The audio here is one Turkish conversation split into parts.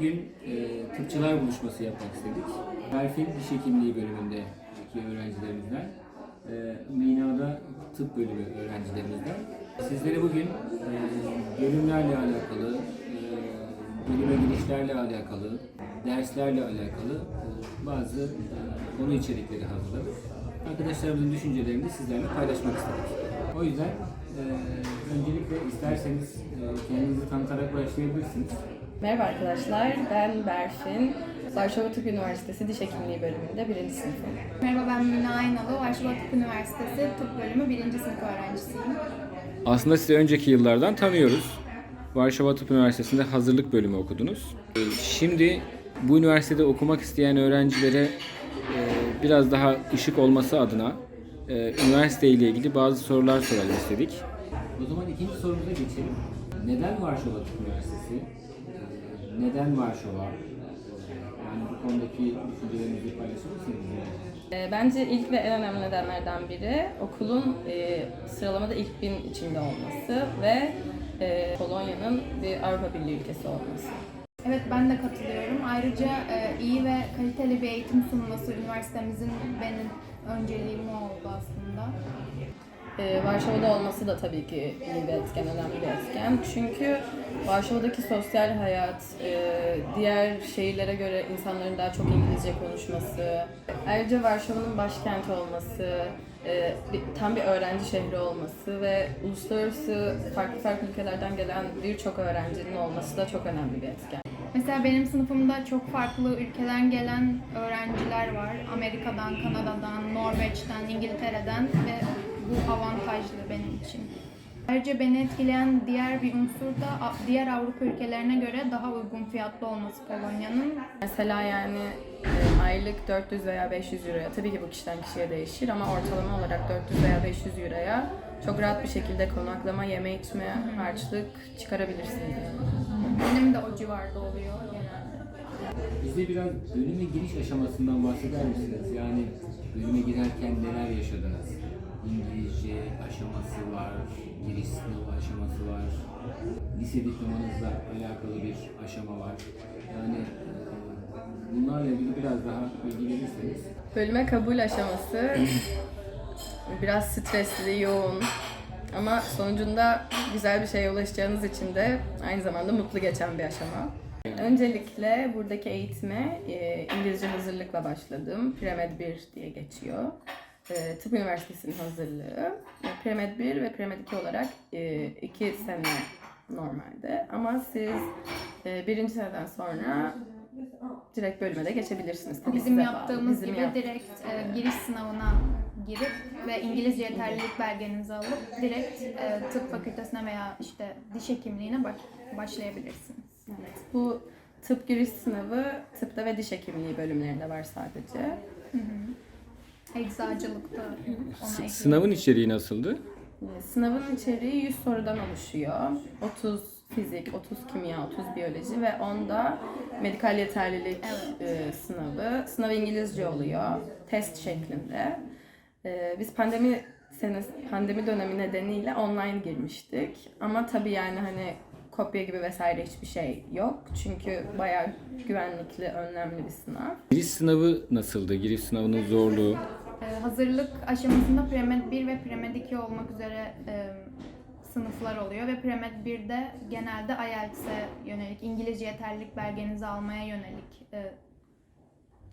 bugün e, tıpçılar buluşması yapmak istedik. Berfin Diş Hekimliği bölümündeki öğrencilerimizden, e, Mina'da tıp bölümü öğrencilerimizden. Sizlere bugün e, bölümlerle alakalı, e, bölüme girişlerle alakalı, derslerle alakalı e, bazı e, konu içerikleri hazırladık. Arkadaşlarımızın düşüncelerini sizlerle paylaşmak istedik. O yüzden e, öncelikle isterseniz e, kendinizi tanıtarak başlayabilirsiniz. Merhaba arkadaşlar, ben Berfin. Varşova Tıp Üniversitesi Diş Hekimliği bölümünde birinci sınıfım. Merhaba ben Mina Aynalı. Varşova Tıp Üniversitesi Tıp Bölümü 1. sınıf öğrencisiyim. Aslında sizi önceki yıllardan tanıyoruz. Varşova Tıp Üniversitesi'nde hazırlık bölümü okudunuz. Ee, Şimdi bu üniversitede okumak isteyen öğrencilere e, biraz daha ışık olması adına e, üniversite ile ilgili bazı sorular soralım istedik. O zaman ikinci sorumuza geçelim. Neden Varşova Tıp Üniversitesi? Neden Varşova? Yani bu konudaki düşüncelerinizi paylaşır mısınız? Ee, Bence ilk ve en önemli nedenlerden biri okulun e, sıralamada ilk bin içinde olması ve e, Polonya'nın bir Avrupa Birliği ülkesi olması. Evet ben de katılıyorum. Ayrıca e, iyi ve kaliteli bir eğitim sunması üniversitemizin benim önceliğim oldu aslında. Ee, Varşova'da olması da tabii ki iyi bir etken, önemli bir etken. Çünkü Varşova'daki sosyal hayat, e, diğer şehirlere göre insanların daha çok İngilizce konuşması, ayrıca Varşova'nın başkenti olması, e, bir- tam bir öğrenci şehri olması ve uluslararası farklı farklı ülkelerden gelen birçok öğrencinin olması da çok önemli bir etken. Mesela benim sınıfımda çok farklı ülkeden gelen öğrenciler var. Amerika'dan, Kanada'dan, Norveç'ten, İngiltere'den ve bu avantajlı benim için. Ayrıca beni etkileyen diğer bir unsur da diğer Avrupa ülkelerine göre daha uygun fiyatlı olması Polonya'nın. Mesela yani e, aylık 400 veya 500 euroya, tabii ki bu kişiden kişiye değişir ama ortalama olarak 400 veya 500 euroya çok rahat bir şekilde konaklama, yeme içme, harçlık çıkarabilirsiniz. Benim de o civarda oluyor genelde. Bize biraz bölüme giriş aşamasından bahseder misiniz? Yani bölüme girerken neler yaşadınız? İngilizce aşaması var, giriş sınavı aşaması var, lise diplomanızla alakalı bir aşama var. Yani e, bunlarla ilgili biraz daha bilgi verirseniz. Bölüme kabul aşaması biraz stresli, yoğun ama sonucunda güzel bir şeye ulaşacağınız için de aynı zamanda mutlu geçen bir aşama. Öncelikle buradaki eğitime e, İngilizce hazırlıkla başladım. Premed 1 diye geçiyor. E, Tıp Üniversitesi'nin hazırlığı. E, Premed 1 ve Premed 2 olarak 2 sene normalde. Ama siz e, birinci seneden sonra direkt bölüme de geçebilirsiniz. Tabii Bizim yaptığımız Bizim gibi yap- direkt e, giriş sınavına girip ve İngilizce yeterlilik belgenizi alıp direkt e, tıp fakültesine veya işte diş hekimliğine baş, başlayabilirsiniz. Evet, bu tıp giriş sınavı tıpta ve diş hekimliği bölümlerinde var sadece. Eczacılıkta ona S- ekledim. Sınavın içeriği nasıldı? Ee, Sınavın içeriği 100 sorudan oluşuyor. 30 fizik, 30 kimya, 30 biyoloji ve 10 da medikal yeterlilik e, sınavı. Sınav İngilizce oluyor, test şeklinde. Ee, biz pandemi senesi, pandemi dönemi nedeniyle online girmiştik. Ama tabii yani hani kopya gibi vesaire hiçbir şey yok. Çünkü bayağı güvenlikli, önlemli bir sınav. Giriş sınavı nasıldı? Giriş sınavının zorluğu? E, hazırlık aşamasında Premed 1 ve Premed 2 olmak üzere e, sınıflar oluyor ve Premed 1'de genelde IELTS'e yönelik, İngilizce yeterlilik belgenizi almaya yönelik e,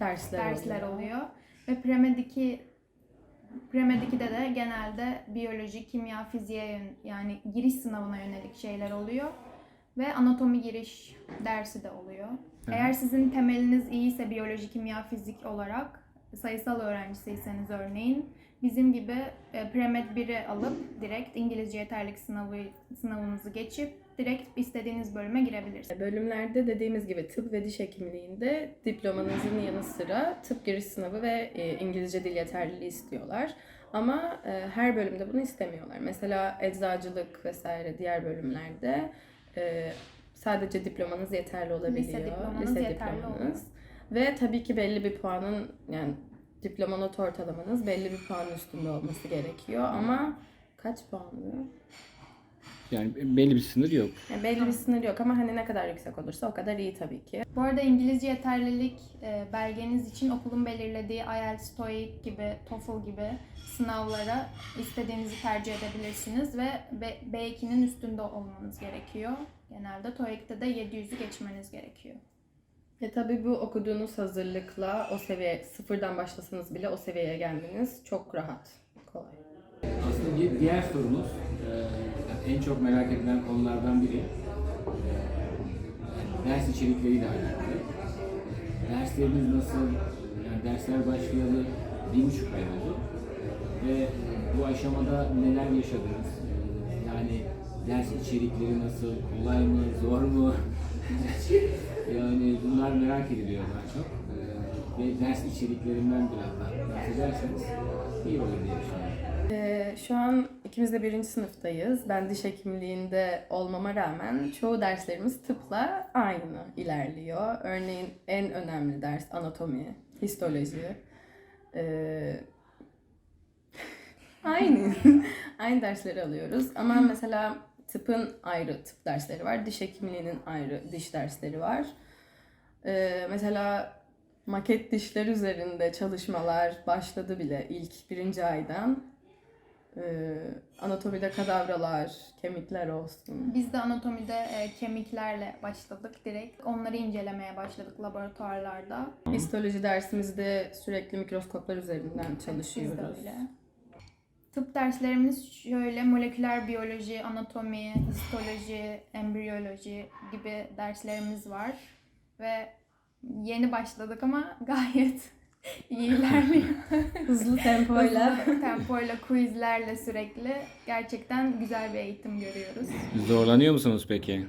Dersler, dersler oluyor. oluyor. Ve Premed 2 Premed 2'de de genelde biyoloji, kimya, fiziğe yani giriş sınavına yönelik şeyler oluyor. Ve anatomi giriş dersi de oluyor. Eğer sizin temeliniz iyiyse biyoloji, kimya, fizik olarak sayısal öğrencisiyseniz örneğin bizim gibi e, Premed 1'i alıp direkt İngilizce yeterlik sınavı sınavınızı geçip direkt istediğiniz bölüme girebilirsiniz. Bölümlerde dediğimiz gibi tıp ve diş hekimliğinde diplomanızın yanı sıra tıp giriş sınavı ve e, İngilizce dil yeterliliği istiyorlar. Ama e, her bölümde bunu istemiyorlar. Mesela eczacılık vesaire diğer bölümlerde sadece diplomanız yeterli olabiliyor. Lise diplomanız yeterli diplomanız. Ve tabii ki belli bir puanın yani diploma not ortalamanız belli bir puanın üstünde olması gerekiyor. Ama kaç puanlı? Yani belli bir sınır yok. Yani belli bir sınır yok ama hani ne kadar yüksek olursa o kadar iyi tabii ki. Bu arada İngilizce yeterlilik e, belgeniz için okulun belirlediği IELTS, TOEIC gibi, TOEFL gibi sınavlara istediğinizi tercih edebilirsiniz ve B- B2'nin üstünde olmanız gerekiyor. Genelde TOEIC'te de 700'ü geçmeniz gerekiyor. E tabii bu okuduğunuz hazırlıkla o seviye sıfırdan başlasanız bile o seviyeye gelmeniz çok rahat, kolay. Aslında diğer sorumuz, e, en çok merak edilen konulardan biri, e, ders içerikleriyle alakalı. Dersleriniz nasıl? Yani dersler başlayalı bir buçuk ay oldu. Ve bu aşamada neler yaşadınız? E, Yani ders içerikleri nasıl? Kolay mı? Zor mu? yani bunlar merak ediliyor daha çok. E, Ve ders içeriklerinden biraz daha bahsederseniz iyi olur diye düşünüyorum. Ee, şu an ikimiz de birinci sınıftayız. Ben diş hekimliğinde olmama rağmen çoğu derslerimiz tıpla aynı ilerliyor. Örneğin en önemli ders anatomi, histoloji. Ee, aynı. aynı dersleri alıyoruz. Ama mesela tıpın ayrı tıp dersleri var. Diş hekimliğinin ayrı diş dersleri var. Ee, mesela maket dişler üzerinde çalışmalar başladı bile ilk birinci aydan. Ee, anatomide kadavralar, kemikler olsun. Biz de anatomide e, kemiklerle başladık direkt. Onları incelemeye başladık laboratuvarlarda. Histoloji dersimizde sürekli mikroskoplar üzerinden Biz de çalışıyoruz. öyle. Tıp derslerimiz şöyle moleküler biyoloji, anatomi, histoloji, embriyoloji gibi derslerimiz var. Ve yeni başladık ama gayet iyi ilerliyor. Hızlı tempoyla. Hızlı tempoyla, quizlerle sürekli gerçekten güzel bir eğitim görüyoruz. Zorlanıyor musunuz peki?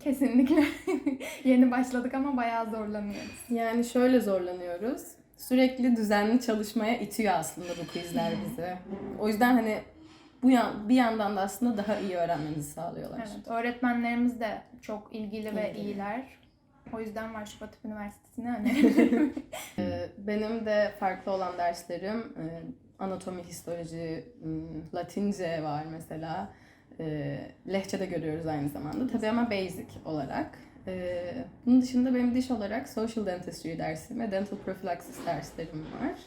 Kesinlikle yeni başladık ama bayağı zorlanıyoruz. Yani şöyle zorlanıyoruz. Sürekli düzenli çalışmaya itiyor aslında bu quizler bizi. O yüzden hani bu yan, bir yandan da aslında daha iyi öğrenmenizi sağlıyorlar. Evet, öğretmenlerimiz de çok ilgili ve İlgili. iyiler. O yüzden Varşova Tıp Üniversitesi'ne öneririm. Ee, Benim de farklı olan derslerim e, anatomi, histoloji, latince var mesela. E, Lehçe de görüyoruz aynı zamanda. Tabii ama basic olarak. E, Bunun dışında benim diş olarak social dentistry dersim ve dental prophylaxis derslerim var.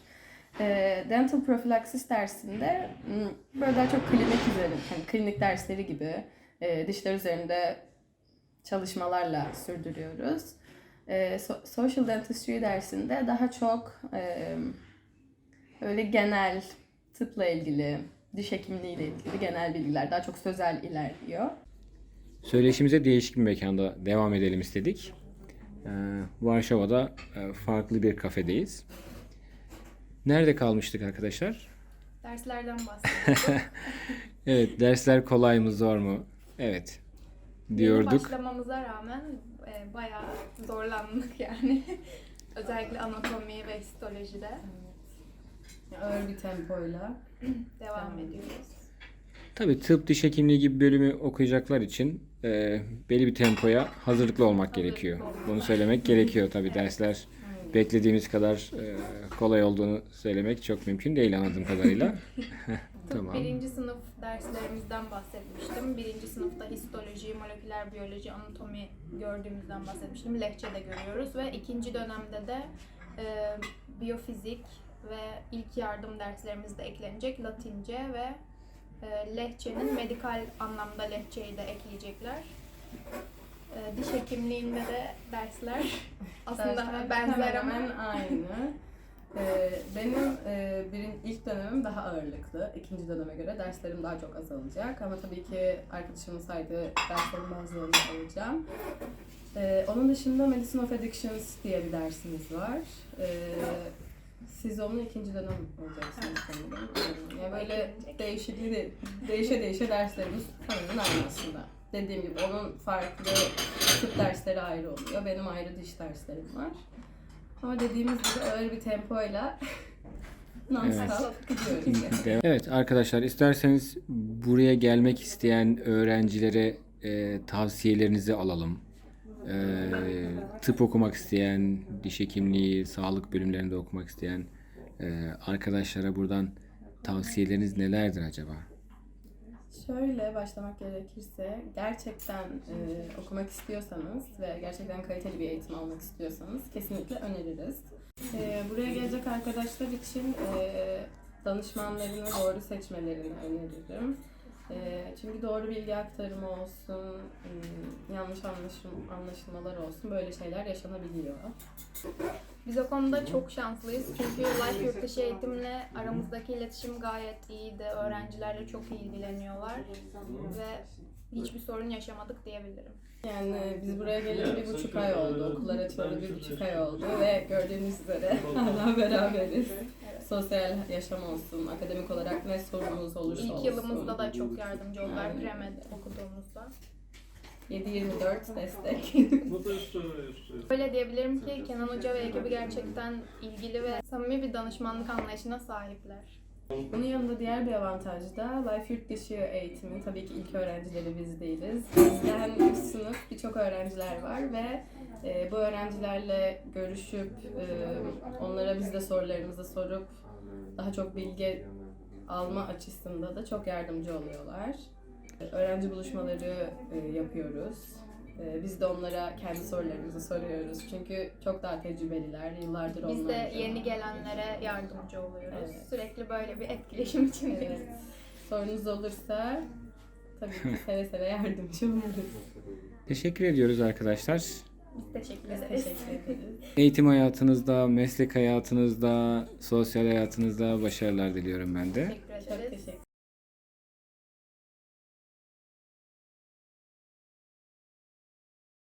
E, Dental prophylaxis dersinde m, böyle daha çok klinik üzerine, hani klinik dersleri gibi e, dişler üzerinde çalışmalarla sürdürüyoruz. E, so- social dentistry dersinde daha çok e, öyle genel tıpla ilgili, diş hekimliği ile ilgili genel bilgiler daha çok sözel ilerliyor. Söyleşimize değişik bir mekanda devam edelim istedik. Ee, Varşova'da e, farklı bir kafedeyiz. Nerede kalmıştık arkadaşlar? Derslerden bahsedelim. Evet, dersler kolay mı zor mu? Evet. Yeni Diyorduk. başlamamıza rağmen e, bayağı zorlandık yani. Özellikle anatomi ve histolojide Ağır bir tempoyla. devam ediyoruz. Tabii tıp diş hekimliği gibi bölümü okuyacaklar için e, belli bir tempoya hazırlıklı olmak gerekiyor. Bunu söylemek gerekiyor tabii dersler beklediğimiz kadar e, kolay olduğunu söylemek çok mümkün değil anladığım kadarıyla. tamam. Birinci sınıf derslerimizden bahsetmiştim. Birinci sınıfta histoloji, moleküler biyoloji, anatomi gördüğümüzden bahsetmiştim. Lehçe'de görüyoruz ve ikinci dönemde de e, biyofizik ve ilk yardım derslerimiz de eklenecek. Latince ve e, Lehçe'nin medikal anlamda Lehçe'yi de ekleyecekler. E, diş hekimliğinde de dersler aslında Dersler benzer hemen ama aynı. Ee, benim e, birin ilk dönemim daha ağırlıklı. İkinci döneme göre derslerim daha çok azalacak. Ama tabii ki arkadaşımın saydığı derslerin bazılarını alacağım. Ee, onun dışında Medicine of Addictions diye bir dersimiz var. Ee, siz onun ikinci dönem olacaksınız sanırım. Yani böyle değişikli. Değişe değişe derslerimiz tamamen aynı aslında. Dediğim gibi onun farklı tıp dersleri ayrı oluyor. Benim ayrı diş derslerim var. Ama dediğimiz gibi öyle bir tempoyla non-stop gidiyoruz. Evet arkadaşlar isterseniz buraya gelmek isteyen öğrencilere e, tavsiyelerinizi alalım. E, tıp okumak isteyen, diş hekimliği, sağlık bölümlerinde okumak isteyen e, arkadaşlara buradan tavsiyeleriniz nelerdir acaba? Şöyle başlamak gerekirse gerçekten e, okumak istiyorsanız ve gerçekten kaliteli bir eğitim almak istiyorsanız kesinlikle öneririz. E, buraya gelecek arkadaşlar için e, danışmanlarını doğru seçmelerini öneririm. E, çünkü doğru bilgi aktarımı olsun, hmm, yanlış anlaşım, anlaşılmalar olsun böyle şeyler yaşanabiliyor. Biz o konuda çok şanslıyız çünkü Life Yurt Dışı Eğitim'le aramızdaki iletişim gayet iyiydi. Öğrencilerle çok iyi ilgileniyorlar ve hiçbir sorun yaşamadık diyebilirim. Yani biz buraya geleli bir buçuk ay oldu. Okullar açılalı bir buçuk ay oldu ve gördüğünüz üzere hala beraberiz. Sosyal yaşam olsun, akademik olarak ne sorunumuz olursa İlk olsun. yılımızda da çok yardımcı oldular Aynen. Premed okuduğumuzda. 7-24 destek. Öyle diyebilirim ki Kenan Hoca ve ekibi gerçekten ilgili ve samimi bir danışmanlık anlayışına sahipler. Bunun yanında diğer bir avantaj da Life Yurt Dışı eğitimi. Tabii ki ilk öğrencileri biz değiliz. Bizden üst sınıf birçok öğrenciler var ve e, bu öğrencilerle görüşüp e, onlara biz de sorularımızı sorup daha çok bilgi alma açısında da çok yardımcı oluyorlar. Öğrenci buluşmaları e, yapıyoruz. E, Biz de onlara kendi sorularımızı soruyoruz. Çünkü çok daha tecrübeliler, yıllardır onlar. Biz de yeni gelenlere yardımcı oluyoruz. Evet. Sürekli böyle bir etkileşim içindeyiz. Evet. Sorunuz olursa tabii ki seve seve yardımcı oluruz. Teşekkür ediyoruz arkadaşlar. Biz teşekkür Biz ederiz. teşekkür ederiz. Eğitim hayatınızda, meslek hayatınızda, sosyal hayatınızda başarılar diliyorum ben de. Teşekkür Çok ederiz. teşekkür